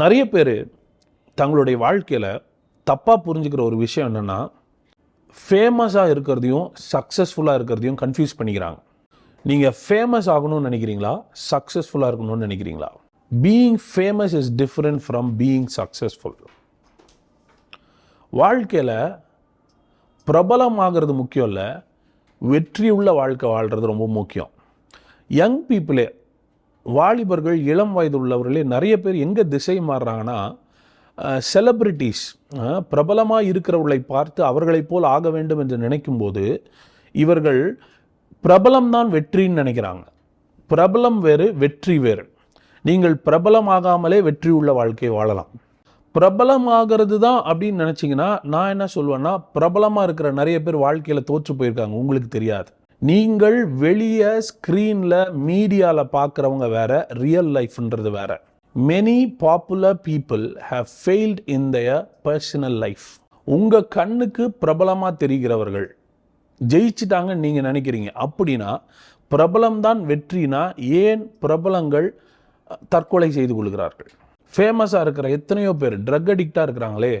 நிறைய பேர் தங்களுடைய வாழ்க்கையில் தப்பாக புரிஞ்சுக்கிற ஒரு விஷயம் என்னென்னா ஃபேமஸாக இருக்கிறதையும் சக்ஸஸ்ஃபுல்லாக இருக்கிறதையும் கன்ஃபியூஸ் பண்ணிக்கிறாங்க. நீங்கள் ஃபேமஸ் ஆகணும்னு நினைக்கிறீங்களா? சக்ஸஸ்ஃபுல்லாக இருக்கணும்னு நினைக்கிறீங்களா? Being famous is different from being successful வாழ்க்கையில் பிரபலமாகிறது முக்கியம் இல்லை வெற்றியுள்ள வாழ்க்கை வாழ்கிறது ரொம்ப முக்கியம். யங் பீப்புளே வாலிபர்கள் இளம் வயது உள்ளவர்களே நிறைய பேர் எங்கே திசை மாறுறாங்கன்னா செலப்ரிட்டிஸ் பிரபலமாக இருக்கிறவர்களை பார்த்து அவர்களைப் போல் ஆக வேண்டும் என்று நினைக்கும்போது இவர்கள் பிரபலம்தான் வெற்றின்னு நினைக்கிறாங்க. பிரபலம் வேறு வெற்றி வேறு. நீங்கள் பிரபலமாகாமலே வெற்றி உள்ள வாழ்க்கையை வாழலாம். பிரபலமாகிறது தான் அப்படின்னு நினச்சிங்கன்னா நான் என்ன சொல்லுவேன்னா பிரபலமாக இருக்கிற நிறைய பேர் வாழ்க்கையில் தோற்று போயிருக்காங்க உங்களுக்கு தெரியாது. நீங்கள் வெளியே ஸ்க்ரீனில் மீடியாவில் பார்க்குறவங்க வேற ரியல் லைஃப்ன்றது வேற. Many popular people have failed in their personal life உங்கள் கண்ணுக்கு பிரபலமாக தெரிகிறவர்கள் ஜெயிச்சிட்டாங்கன்னு நீங்கள் நினைக்கிறீங்க. அப்படின்னா பிரபலம்தான் வெற்றினா ஏன் பிரபலங்கள் தற்கொலை செய்து கொள்கிறார்கள்? ஃபேமஸாக இருக்கிற எத்தனையோ பேர் ட்ரக் அடிக்டாக இருக்கிறாங்களே.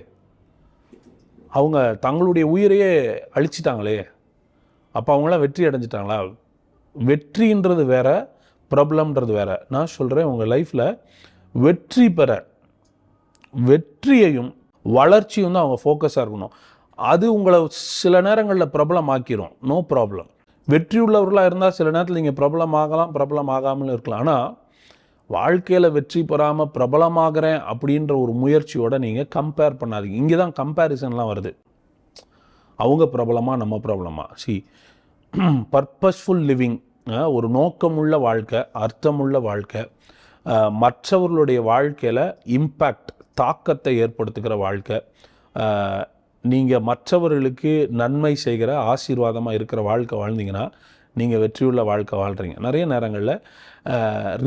அவங்க தங்களுடைய உயிரையே அழிச்சிட்டாங்களே. அப்போ அவங்களாம் வெற்றி அடைஞ்சிட்டாங்களா? வெற்றின்றது வேற பிரபலம்ன்றது வேற. நான் சொல்கிறேன் உங்கள் லைஃப்பில் வெற்றி பெற. வெற்றியையும் வளர்ச்சியும் தான் அவங்க ஃபோக்கஸாக இருக்கணும். அது உங்களை சில நேரங்களில் பிரபலம் ஆக்கிரும் நோ ப்ராப்ளம் வெற்றி உள்ளவர்களாக இருந்தால் சில நேரத்தில் நீங்கள் பிரபலம் ஆகலாம் பிரபலம் ஆகாமலும் இருக்கலாம். ஆனால் வாழ்க்கையில் வெற்றி பெறாமல் பிரபலமாகிறேன் அப்படின்ற ஒரு முயற்சியோட நீங்கள் கம்பேர் பண்ணாதீங்க. இங்கே தான் கம்பேரிசன்லாம் வருது. அவங்க பிரபலமா நம்ம பிரபலமா? சி பர்பஸ்ஃபுல் லிவிங் ஒரு நோக்கமுள்ள வாழ்க்கை அர்த்தமுள்ள வாழ்க்கை மற்றவர்களுடைய வாழ்க்கையில் இம்பேக்ட் தாக்கத்தை ஏற்படுத்துகிற வாழ்க்கை நீங்கள் மற்றவர்களுக்கு நன்மை செய்கிற ஆசீர்வாதமாக இருக்கிற வாழ்க்கை வாழ்ந்தீங்கன்னா நீங்கள் வெற்றியுள்ள வாழ்க்கை வாழ்கிறீங்க நிறைய நேரங்களில்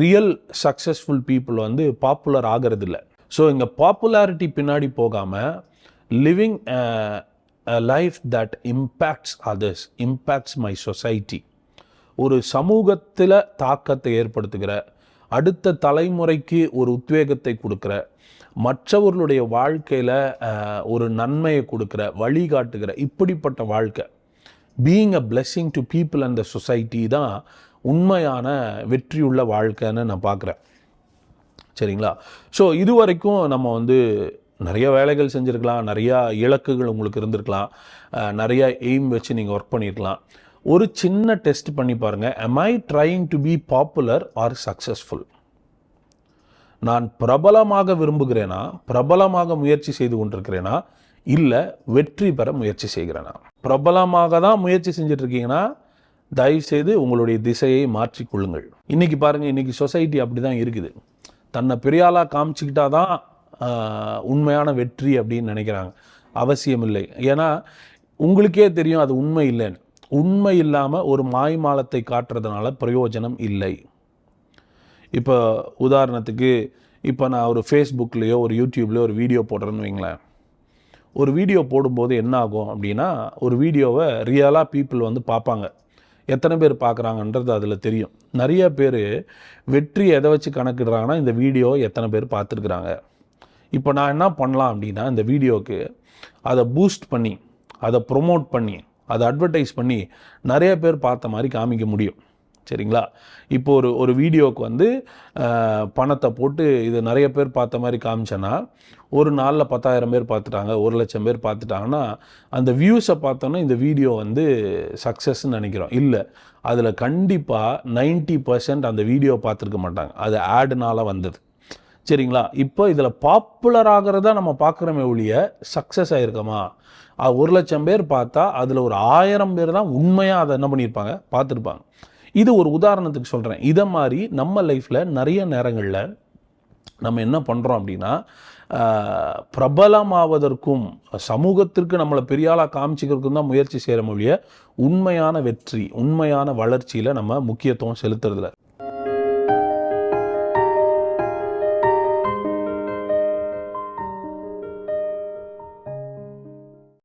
ரியல் சக்ஸஸ்ஃபுல் பீப்புள் வந்து பாப்புலர் ஆகிறதில்ல. ஸோ இங்கே பாப்புலாரிட்டி பின்னாடி போகாமல் living a life that impacts others impacts my society ஒரு சமூகத்தில் தாக்கத்தை ஏற்படுத்துகிற அடுத்த தலைமுறைக்கு ஒரு உத்வேகத்தை கொடுக்குற மற்றவர்களுடைய வாழ்க்கையில் ஒரு நன்மையை கொடுக்குற வழிகாட்டுகிற இப்படிப்பட்ட வாழ்க்கை. Being a blessing to people and the society தான் உண்மையான வெற்றியுள்ள வாழ்க்கைன்னு நான் பார்க்குறேன். சரிங்களா? ஸோ இது வரைக்கும் நம்ம வந்து நிறைய வேலைகள் செஞ்சுருக்கலாம் நிறையா இலக்குகள் உங்களுக்கு இருந்திருக்கலாம் நிறையா எய்ம் வச்சு நீங்கள் ஒர்க் பண்ணியிருக்கலாம் ஒரு சின்ன டெஸ்ட் பண்ணி பாருங்கள் am I trying to be popular or successful நான் பிரபலமாக விரும்புகிறேனா பிரபலமாக முயற்சி செய்து கொண்டிருக்கிறேனா இல்லை வெற்றி பெற முயற்சி செய்கிறேனா? பிரபலமாக தான் முயற்சி செஞ்சிட்ருக்கீங்கன்னா தயவுசெய்து உங்களுடைய திசையை மாற்றிக்கொள்ளுங்கள் இன்றைக்கி பாருங்கள் இன்றைக்கி சொசைட்டி அப்படி தான் இருக்குது. தன்னை பெரியாளாக காமிச்சிக்கிட்டா தான் உண்மையான வெற்றி அப்படின்னு நினைக்கிறாங்க. அவசியம் இல்லை ஏன்னா உங்களுக்கே தெரியும் அது உண்மை இல்லைன்னு. உண்மை இல்லாமல் ஒரு மாய்மாலத்தை காட்டுறதுனால பிரயோஜனம் இல்லை. இப்போ உதாரணத்துக்கு இப்போ நான் ஒரு ஃபேஸ்புக்லேயோ ஒரு யூடியூப்லேயோ ஒரு வீடியோ போடுறேன்னு வைங்களேன். ஒரு வீடியோ போடும்போது என்ன ஆகும் அப்படின்னா ஒரு வீடியோவை ரியலாக பீப்புள் வந்து பார்ப்பாங்க. எத்தனை பேர் பார்க்குறாங்கன்றது அதில் தெரியும். நிறைய பேர் வெற்றி எதை வச்சு கணக்கிடுறாங்கன்னா இந்த வீடியோ எத்தனை பேர் பார்த்துருக்குறாங்க. இப்போ நான் என்ன பண்ணலாம் அப்படின்னா இந்த வீடியோவுக்கு அதை பூஸ்ட் பண்ணி அதை ப்ரொமோட் பண்ணி அதை அட்வர்டைஸ் பண்ணி நிறைய பேர் பார்த்த மாதிரி காமிக்க முடியும். சரிங்களா? இப்போ ஒரு ஒரு வீடியோவுக்கு வந்து பணத்தை போட்டு இது நிறைய பேர் பார்த்த மாதிரி காமிச்சேன்னா ஒரு நாளில் பத்தாயிரம் பேர் பார்த்துட்டாங்க ஒரு லட்சம் பேர் பார்த்துட்டாங்கன்னா அந்த வியூஸை பார்த்தோன்னா இந்த வீடியோ வந்து சக்ஸஸ்ன்னு நினைக்கிறோம். இல்லை அதில் கண்டிப்பாக 90% பர்சன்ட் அந்த வீடியோ பார்த்துருக்க மாட்டாங்க. அது ஆடுனால் வந்தது. சரிங்களா? இப்போ இதில் பாப்புலர் ஆகிறத நம்ம பார்க்குறோமே ஒழிய சக்ஸஸ் ஆகிருக்கோமா ஒரு லட்சம் பேர் பார்த்தா அதில் ஒரு ஆயிரம் பேர் தான் உண்மையாக அதை என்ன பண்ணியிருப்பாங்க? பார்த்துருப்பாங்க. இது ஒரு உதாரணத்துக்கு சொல்கிறேன் இதை மாதிரி நம்ம லைஃப்பில் நிறைய நேரங்களில் நம்ம என்ன பண்ணுறோம் அப்படின்னா பிரபலமாவதற்கும் சமூகத்திற்கு நம்மளை பெரிய ஆளாக காமிச்சிக்கிறதுக்கும் தான் முயற்சி செய்கிற மொழிய உண்மையான வெற்றி உண்மையான வளர்ச்சியில் நம்ம முக்கியத்துவம் செலுத்துறதில்ல.